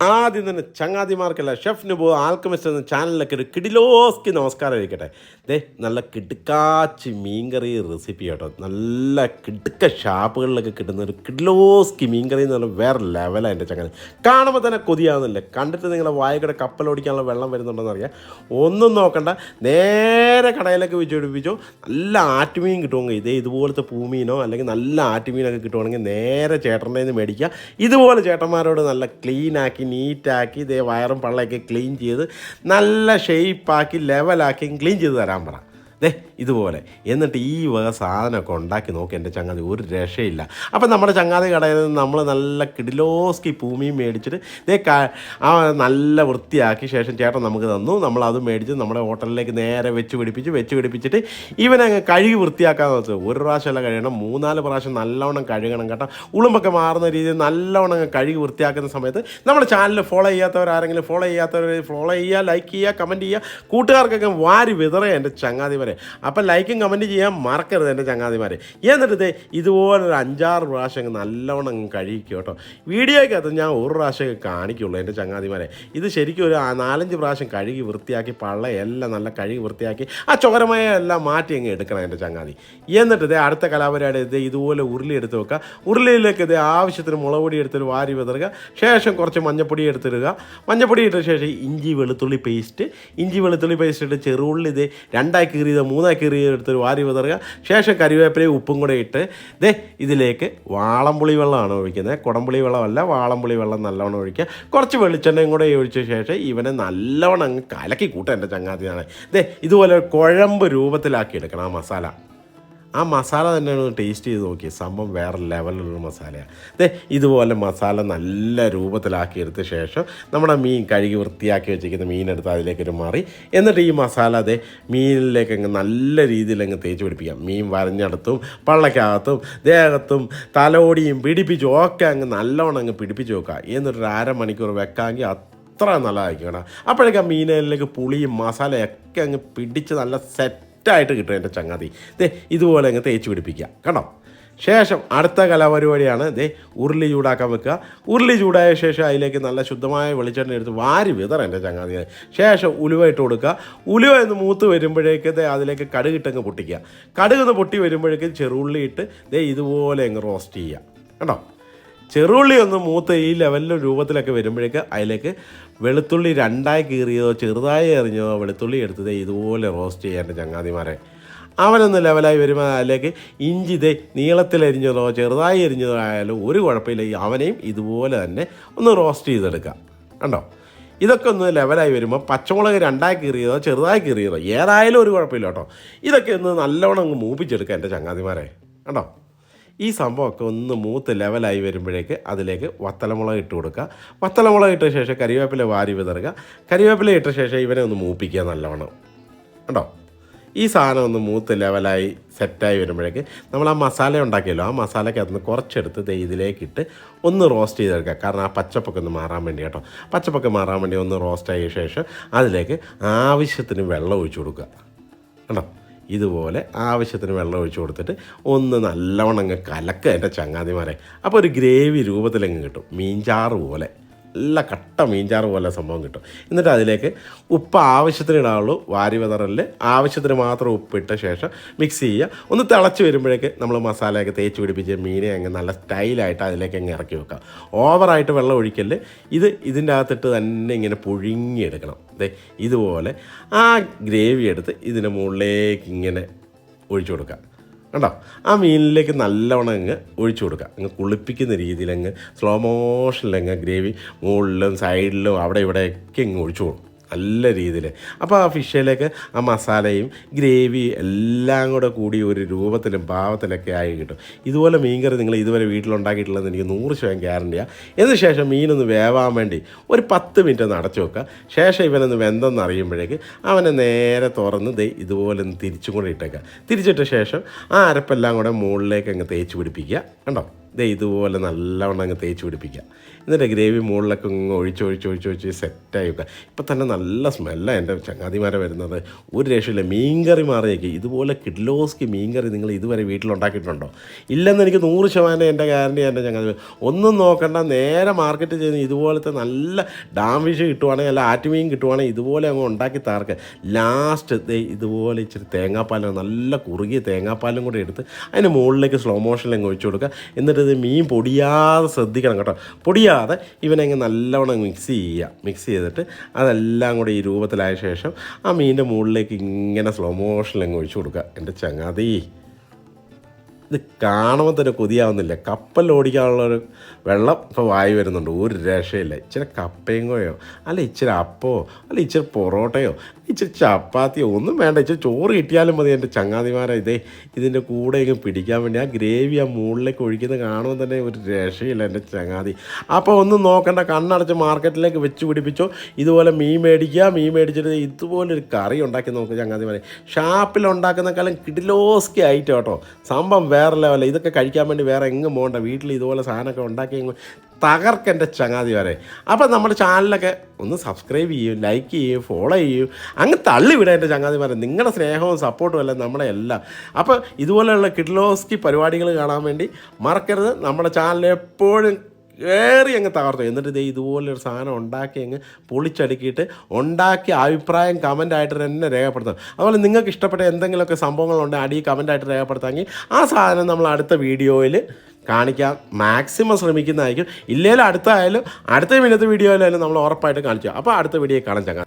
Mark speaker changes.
Speaker 1: ആദ്യം തന്നെ ചങ്ങാതിമാർക്കല്ല chef നുബോ alchemist എന്ന ചാനലിലൊക്കെ ഒരു കിടിലോസ്കി നമസ്കാരം ഇരിക്കട്ടെ ദേ നല്ല കിടുക്കാച്ചി മീൻകറി റെസിപ്പി കേട്ടോ. നല്ല കിടുക്ക ഷാപ്പുകളിലൊക്കെ കിട്ടുന്ന ഒരു കിടിലോസ്കി മീൻകറി എന്ന് പറഞ്ഞാൽ വേറെ ലെവലാണ് എന്റെ ചങ്ങാതി. കാണുമ്പോൾ തന്നെ കൊതിയാവുന്നില്ല? കണ്ടിട്ട് നിങ്ങളുടെ വായകയുടെ കപ്പലോടിക്കാനുള്ള വെള്ളം വരുന്നുണ്ടെന്ന് അറിയാം. ഒന്നും നോക്കണ്ട. നേരെ കടയിലൊക്കെ വെച്ച് പിടിപ്പിച്ചോ. നല്ല ആറ്റുമീൻ കിട്ടുമെങ്കിൽ ഇതേ ഇതുപോലത്തെ പൂമീനോ അല്ലെങ്കിൽ നല്ല ആറ്റുമീനൊക്കെ കിട്ടുവാണെങ്കിൽ നേരെ ചേട്ടന്റെ നിന്ന് മേടിക്കുക. ഇതുപോലെ ചേട്ടന്മാരോട് നല്ല ക്ലീൻ ആക്കി നീറ്റാക്കി ഇതേ വയറും പള്ളയൊക്കെ ക്ലീൻ ചെയ്ത് നല്ല ഷേപ്പാക്കി ലെവലാക്കി ക്ലീൻ ചെയ്ത് തരാൻ പറ. ദേ ഇതുപോലെ. എന്നിട്ട് ഈ വക സാധനമൊക്കെ ഉണ്ടാക്കി നോക്കി എന്റെ ചങ്ങാതി ഒരു രക്ഷയില്ല. അപ്പം നമ്മുടെ ചങ്ങാതി കടയിൽ നിന്ന് നമ്മൾ നല്ല കിടിലോസ്കി ഭൂമിയും മേടിച്ചിട്ട് ദേ ആ നല്ല വൃത്തിയാക്കി ശേഷം ചേട്ടൻ നമുക്ക് തന്നു. നമ്മൾ അത് മേടിച്ച് നമ്മുടെ ഹോട്ടലിലേക്ക് നേരെ വെച്ച് പിടിപ്പിച്ച് വെച്ച് പിടിപ്പിച്ചിട്ട് ഇവനങ്ങ് കഴുകി വൃത്തിയാക്കാന്ന് വെച്ചത് ഒരു പ്രാവശ്യമല്ല കഴിയണം മൂന്നാൽ പ്രാവശ്യം നല്ലവണ്ണം കഴുകണം കേട്ടോ. ഉളുമ്പൊക്കെ മാറുന്ന രീതിയിൽ നല്ലവണ്ണം അങ്ങ് കഴുകി വൃത്തിയാക്കുന്ന സമയത്ത് നമ്മുടെ ചാനൽ ഫോളോ ചെയ്യാത്തവർ ആരെങ്കിലും ഫോളോ ചെയ്യാത്തവർ ഫോളോ ചെയ്യുക ലൈക്ക് ചെയ്യുക കമന്റ് ചെയ്യുക കൂട്ടുകാർക്കൊക്കെ വാരി വിതറേ എന്റെ ചങ്ങാതി വരെ. അപ്പം ലൈക്കും കമന്റ് ചെയ്യാൻ മറക്കരുത് എന്റെ ചങ്ങാതിമാരെ. എന്നിട്ട് ഇതുപോലെ ഒരു അഞ്ചാറ് പ്രാവശ്യം നല്ലവണ്ണം കഴിക്കും കേട്ടോ. വീഡിയോയ്ക്കകത്ത് ഞാൻ ഒരു പ്രാവശ്യമൊക്കെ കാണിക്കുള്ളൂ എന്റെ ചങ്ങാതിമാരെ. ഇത് ശരിക്കും ഒരു നാലഞ്ച് പ്രാവശ്യം കഴുകി വൃത്തിയാക്കി പള്ളയെല്ലാം നല്ല കഴുകി വൃത്തിയാക്കി ആ ചോരമായ എല്ലാം മാറ്റി അങ്ങ് എടുക്കണം എന്റെ ചങ്ങാതി. എന്നിട്ട് ഇതേ അടുത്ത കലാപരിപാടി ഇത് ഇതുപോലെ ഉരുളി എടുത്ത് വെക്കുക. ഉരുളിയിലേക്ക് ഇത് ആവശ്യത്തിന് മുളക് പൊടി എടുത്തൊരു വാരി വിതറുക. ശേഷം കുറച്ച് മഞ്ഞപ്പൊടി എടുത്തിടുക. മഞ്ഞപ്പൊടി ഇട്ട ശേഷം ഇഞ്ചി വെളുത്തുള്ളി പേസ്റ്റ്. ഇഞ്ചി വെളുത്തുള്ളി പേസ്റ്റ് ഇട്ട് ചെറുള്ളി ഇത് രണ്ടായി കീറിയത് മൂന്നായി കീറിയത് എടുത്തൊരു വാരി വിതറുക. ശേഷം കറിവേപ്പിലയും ഉപ്പും കൂടെ ഇട്ട് ദേ ഇതിലേക്ക് വാളംപുളി വെള്ളമാണ് ഒഴിക്കുന്നത്. കുടംപുളി വെള്ളമല്ല വാളംപുളി വെള്ളം നല്ലവണ്ണം ഒഴിക്കുക. കുറച്ച് വെളിച്ചെണ്ണയും കൂടെ ഒഴിച്ച ശേഷം ഇവനെ നല്ലവണ്ണം അങ്ങ് കലക്കി കൂട്ടുക എന്റെ ചങ്ങാതിയാണ് ദേ ഇതുപോലെ കുഴമ്പ് രൂപത്തിലാക്കി എടുക്കണം ആ മസാല. ആ മസാല തന്നെ ഒന്ന് ടേസ്റ്റ് ചെയ്ത് നോക്കിയത് സംഭവം വേറെ ലെവലിലുള്ള മസാലയാണ് അതെ ഇതുപോലെ മസാല നല്ല രൂപത്തിലാക്കി എടുത്ത ശേഷം നമ്മുടെ മീൻ കഴുകി വൃത്തിയാക്കി വെച്ചിരിക്കുന്ന മീനെടുത്ത് അതിലേക്കൊരു മാറി. എന്നിട്ട് ഈ മസാല അതെ മീനിലേക്ക് അങ്ങ് നല്ല രീതിയിൽ അങ്ങ് തേച്ച് പിടിപ്പിക്കാം. മീൻ വരഞ്ഞെടുത്തും പള്ളക്കകത്തും ദേഹത്തും തലോടിയും പിടിപ്പിച്ചു ഒക്കെ അങ്ങ് നല്ലോണം അങ്ങ് പിടിപ്പിച്ച് വെക്കുക. എന്നിട്ടൊരു അരമണിക്കൂർ വെക്കാമെങ്കിൽ അത്ര നല്ലതായിരിക്കും കേട്ടോ. അപ്പോഴേക്കും ആ മീനിലേക്ക് പുളിയും മസാലയൊക്കെ അങ്ങ് പിടിച്ച് നല്ല സെറ്റായിട്ട് കിട്ടും എന്റെ ചങ്ങാതി. ദേ ഇതുപോലെ അങ്ങ് തേച്ച് പിടിപ്പിക്കുക കണ്ടോ? ശേഷം അടുത്ത കലാപരിപാടിയാണ് ദേ ഉരുളി ചൂടാക്കാൻ വെക്കുക. ഉരുളി ചൂടായ ശേഷം അതിലേക്ക് നല്ല ശുദ്ധമായ വെളിച്ചെണ്ണ എടുത്ത് വാരി വിതറ എന്റെ ചങ്ങാതി ശേഷം ഉലുവ ഇട്ട് കൊടുക്കുക. ഉലുവ എന്ന് മൂത്ത് വരുമ്പോഴേക്ക് ദേ അതിലേക്ക് കടുകിട്ടങ്ങ് പൊട്ടിക്കുക. കടുക് പൊട്ടി വരുമ്പോഴേക്ക് ചെറുള്ളി ഇട്ട് ദേ ഇതുപോലെ അങ്ങ് റോസ്റ്റ് ചെയ്യുക കണ്ടോ? ചെറുള്ളി ഒന്ന് മൂത്ത് ഈ ലെവലിന്റെ രൂപത്തിലൊക്കെ വരുമ്പോഴേക്ക് അതിലേക്ക് വെളുത്തുള്ളി രണ്ടായി കീറിയതോ ചെറുതായി എറിഞ്ഞതോ വെളുത്തുള്ളി എടുത്തതേ ഇതുപോലെ റോസ്റ്റ് ചെയ്യാന്റെ ചങ്ങാതിമാരെ. അവനൊന്ന് ലെവലായി വരുമ്പോൾ അതിലേക്ക് ഇഞ്ചി ദേ നീളത്തിലരിഞ്ഞതോ ചെറുതായി എരിഞ്ഞതോ ആയാലും ഒരു കുഴപ്പമില്ല. അവനെയും ഇതുപോലെ തന്നെ ഒന്ന് റോസ്റ്റ് ചെയ്തെടുക്കാം. കണ്ടോ? ഇതൊക്കെ ഒന്ന് ലെവലായി വരുമ്പോൾ പച്ചമുളക് രണ്ടായി കീറിയതോ ചെറുതായി കീറിയതോ ഏതായാലും ഒരു കുഴപ്പമില്ല കേട്ടോ. ഇതൊക്കെ ഒന്ന് നല്ലവണ്ണം അങ്ങ് മൂപ്പിച്ചെടുക്കുക എന്റെ ചങ്ങാതിമാരെ. കണ്ടോ? ഈ സംഭവമൊക്കെ ഒന്ന് മൂത്ത് ലെവലായി വരുമ്പോഴേക്ക് അതിലേക്ക് വത്തലമുളക് ഇട്ട് കൊടുക്കുക. വത്തലമുളക് ഇട്ട ശേഷം കരിവേപ്പില വാരി വിതറുക. കരിവേപ്പില ഇട്ട ശേഷം ഇവനെ ഒന്ന് മൂപ്പിക്കുക നല്ലവണ്ണം. കണ്ടോ? ഈ സാധനം ഒന്ന് മൂത്ത് ലെവലായി സെറ്റായി വരുമ്പോഴേക്ക് നമ്മൾ ആ മസാല ഉണ്ടാക്കിയല്ലോ. ആ മസാലയ്ക്ക് അതൊന്ന് കുറച്ചെടുത്ത് ദേ ഇതിലേക്ക് ഇട്ട് ഒന്ന് റോസ്റ്റ് ചെയ്തെടുക്കുക. കാരണം ആ പച്ചപ്പൊക്കെ ഒന്ന് മാറാൻ വേണ്ടി കേട്ടോ. പച്ചപ്പൊക്കെ മാറാൻ വേണ്ടി ഒന്ന് റോസ്റ്റ് ആയ ശേഷം അതിലേക്ക് ആവശ്യത്തിന് വെള്ളം ഒഴിച്ചു കൊടുക്കുക. കണ്ടോ? ഇതുപോലെ ആവശ്യത്തിന് വെള്ളം ഒഴിച്ച് കൊടുത്തിട്ട് ഒന്ന് നല്ലവണ്ണം അങ്ങ് കലക്കുക എന്റെ ചങ്ങാതിമാരെ. അപ്പോൾ ഒരു ഗ്രേവി രൂപത്തിലങ്ങ് കിട്ടും. മീൻചാറ് പോലെ. നല്ല കട്ട മീൻചാറ് പോലെ സംഭവം കിട്ടും. എന്നിട്ട് അതിലേക്ക് ഉപ്പ് ആവശ്യത്തിന് ഇടാവുള്ളൂ വാരി വിതറലിൽ ആവശ്യത്തിന് മാത്രം ഉപ്പിട്ട ശേഷം മിക്സ് ചെയ്യുക. ഒന്ന് തിളച്ച് വരുമ്പോഴേക്ക് നമ്മൾ മസാലയൊക്കെ തേച്ച് പിടിപ്പിച്ച് മീനെ അങ്ങ് നല്ല സ്റ്റൈലായിട്ട് അതിലേക്ക് അങ്ങ് ഇറക്കി വെക്കാം ഓവറായിട്ട് വെള്ളം ഒഴിക്കൽ ഇത് ഇതിന്റെ അകത്തിട്ട് തന്നെ ഇങ്ങനെ പുഴുങ്ങിയെടുക്കണം ദേ ഇതുപോലെ ആ ഗ്രേവി എടുത്ത് ഇതിന്റെ മുകളിലേക്ക് ഇങ്ങനെ ഒഴിച്ചു കൊടുക്കുക. കണ്ടോ? ആ മീനിലേക്ക് നല്ലവണ്ണം അങ്ങ് ഒഴിച്ചു കൊടുക്കുക. അങ്ങ് കുളിപ്പിക്കുന്ന രീതിയിൽ അങ്ങ് സ്ലോ മോഷനിൽ അങ്ങ് ഗ്രേവി മുകളിലും സൈഡിലും അവിടെ ഇവിടെയൊക്കെ അങ്ങ് ഒഴിച്ചു കൊടുക്കും. നല്ല രീതിയിൽ. അപ്പോൾ ആ ഫിഷിലേക്ക് ആ മസാലയും ഗ്രേവി എല്ലാം കൂടെ കൂടി ഒരു രൂപത്തിലും ഭാവത്തിലൊക്കെ ആയി കിട്ടും. ഇതുപോലെ മീൻകറി നിങ്ങൾ ഇതുവരെ വീട്ടിലുണ്ടാക്കിയിട്ടുള്ളതെന്ന് എനിക്ക് നൂറ് ശതമാനം ഗ്യാരണ്ടിയാണ് എന്നതിന് ശേഷം മീനൊന്ന് വേവാൻ വേണ്ടി ഒരു പത്ത് മിനിറ്റ് ഒന്ന് അടച്ചു വെക്കുക. ശേഷം ഇവനൊന്ന് വെന്തെന്ന് അറിയുമ്പോഴേക്ക് അവനെ നേരെ തുറന്ന് ദേ ഇതുപോലെ ഒന്ന് തിരിച്ചും കൂടെ ഇട്ടേക്കുക. തിരിച്ചിട്ട ശേഷം ആ അരപ്പെല്ലാം കൂടെ മുകളിലേക്ക് അങ്ങ് തേച്ച് പിടിപ്പിക്കുക. കണ്ടോ? ദേ ഇതുപോലെ നല്ലവണ്ണം അങ്ങ് തേച്ച് പിടിപ്പിക്കുക. എന്നിട്ട് ഗ്രേവി മുകളിലൊക്കെ ഇങ്ങ് ഒഴിച്ച് ഒഴിച്ച് ഒഴിച്ച് ഒഴിച്ച് സെറ്റായി വെക്കുക ഇപ്പം തന്നെ നല്ല സ്മെല്ലാണ് എന്റെ ചങ്ങാതിമാരെ വരുന്നത്. ഒരു രക്ഷയില്ല മീൻകറി മാറിയേക്ക്. ഇതുപോലെ കിഡ്ലോസ്ക്ക് മീൻകറി നിങ്ങൾ ഇതുവരെ വീട്ടിലുണ്ടാക്കിയിട്ടുണ്ടോ? ഇല്ലെന്ന് എനിക്ക് നൂറ് ശതമാനം എന്റെ ഗ്യാരണ്ടി എന്റെ ചങ്ങാതി ഒന്നും നോക്കണ്ട നേരെ മാർക്കറ്റ് ചെയ്യുന്ന ഇതുപോലത്തെ നല്ല ഡാം ഫിഷ് കിട്ടുവാണെങ്കിൽ അല്ല ആറ്റുമീൻ കിട്ടുവാണെങ്കിൽ ഇതുപോലെ അങ്ങ് ഉണ്ടാക്കി താർക്ക് ലാസ്റ്റ് ഇതുപോലെ ഇച്ചിരി തേങ്ങാപ്പാലും നല്ല കുറുകിയ തേങ്ങാപ്പാലും കൂടി എടുത്ത് അതിന് മുകളിലേക്ക് സ്ലോ മോഷനിൽ അങ്ങ് ഒഴിച്ചു കൊടുക്കുക. എന്നിട്ട് ഇത് മീൻ പൊടിയാതെ ശ്രദ്ധിക്കണം കേട്ടോ. പൊടിയാതെ ഇവനങ്ങ് നല്ലവണ്ണം മിക്സ് ചെയ്യുക. മിക്സ് ചെയ്തിട്ട് അതെല്ലാം കൂടി ഈ രൂപത്തിലായ ശേഷം ആ മീനിന്റെ മുകളിലേക്ക് ഇങ്ങനെ സ്ലോ മോഷനിൽ അങ്ങ് ഒഴിച്ചു കൊടുക്കുക. എന്റെ ചങ്ങാതി. ഇത് കാണുമ്പോൾ തന്നെ കൊതിയാവുന്നില്ല. കപ്പൽ ഓടിക്കാനുള്ളൊരു വെള്ളം ഇപ്പോൾ വായി വരുന്നുണ്ട്. ഒരു രക്ഷയില്ല. ഇച്ചിരി കപ്പയും കോയോ? അല്ല ഇച്ചിരി അപ്പോ? അല്ല ഇച്ചിരി പൊറോട്ടയോ? ഇച്ചിരി ചപ്പാത്തിയോ? ഒന്നും വേണ്ട. ഇച്ചിരി ചോറ് കിട്ടിയാലും മതി എന്റെ ചങ്ങാതിമാരെ. ഇതേ ഇതിന്റെ കൂടെ ഇങ്ങ് പിടിക്കാൻ വേണ്ടി ആ ഗ്രേവി ആ മുകളിലേക്ക് ഒഴിക്കുന്നത് കാണുമ്പോൾ തന്നെ ഒരു രക്ഷയില്ല എന്റെ ചങ്ങാതി. അപ്പോൾ ഒന്നും നോക്കണ്ട. കണ്ണടച്ച് മാർക്കറ്റിലേക്ക് വെച്ച് പിടിപ്പിച്ചോ. ഇതുപോലെ മീൻ മേടിക്കുക. മീൻ മേടിച്ചിട്ട് ഇതുപോലൊരു കറി ഉണ്ടാക്കി നോക്കുക ചങ്ങാതിമാരെ. ഷാപ്പിൽ ഉണ്ടാക്കുന്നേക്കാളും കിഡിലോസ്കി ആയിട്ട് കേട്ടോ. സംഭവം വേറെ ലെവല ഇതൊക്കെ കഴിക്കാൻ വേണ്ടി വേറെ എങ്ങും പോകണ്ട. വീട്ടിൽ ഇതുപോലെ സാധനമൊക്കെ ഉണ്ടാക്കി തകർക്കെന്റെ ചങ്ങാതി വരെ. അപ്പം നമ്മുടെ ചാനലൊക്കെ ഒന്ന് സബ്സ്ക്രൈബ് ചെയ്യും ലൈക്ക് ചെയ്യും ഫോളോ ചെയ്യും. അങ്ങ് തള്ളി വിടാം എന്റെ ചങ്ങാതിമാരെ നിങ്ങളുടെ സ്നേഹവും സപ്പോർട്ടും അല്ല നമ്മുടെ എല്ലാം. അപ്പോൾ ഇതുപോലെയുള്ള കിഡ്ലോസ്കി പരിപാടികൾ കാണാൻ വേണ്ടി മറക്കരുത്. നമ്മുടെ ചാനൽ എപ്പോഴും കയറി അങ്ങ് തകർത്തു. എന്നിട്ട് ഇതേ ഇതുപോലൊരു സാധനം ഉണ്ടാക്കി അങ്ങ് പൊളിച്ചടുക്കിയിട്ട് ഉണ്ടാക്കിയ അഭിപ്രായം കമന്റായിട്ട് തന്നെ രേഖപ്പെടുത്തണം അതുപോലെ നിങ്ങൾക്ക് ഇഷ്ടപ്പെട്ട എന്തെങ്കിലുമൊക്കെ സംഭവങ്ങളുണ്ടെങ്കിൽ അടി കമന്റായിട്ട് രേഖപ്പെടുത്താമെങ്കിൽ ആ സാധനം നമ്മൾ അടുത്ത വീഡിയോയിൽ കാണിക്കാൻ മാക്സിമം ശ്രമിക്കുന്നതായിരിക്കും. ഇല്ലെങ്കിൽ അടുത്തായാലും അടുത്ത മിനിറ്റ് വീഡിയോയിലായാലും നമ്മൾ ഉറപ്പായിട്ട് കാണിച്ചു അപ്പോൾ അടുത്ത വീഡിയോ കാണാൻ ചങ്ങാ.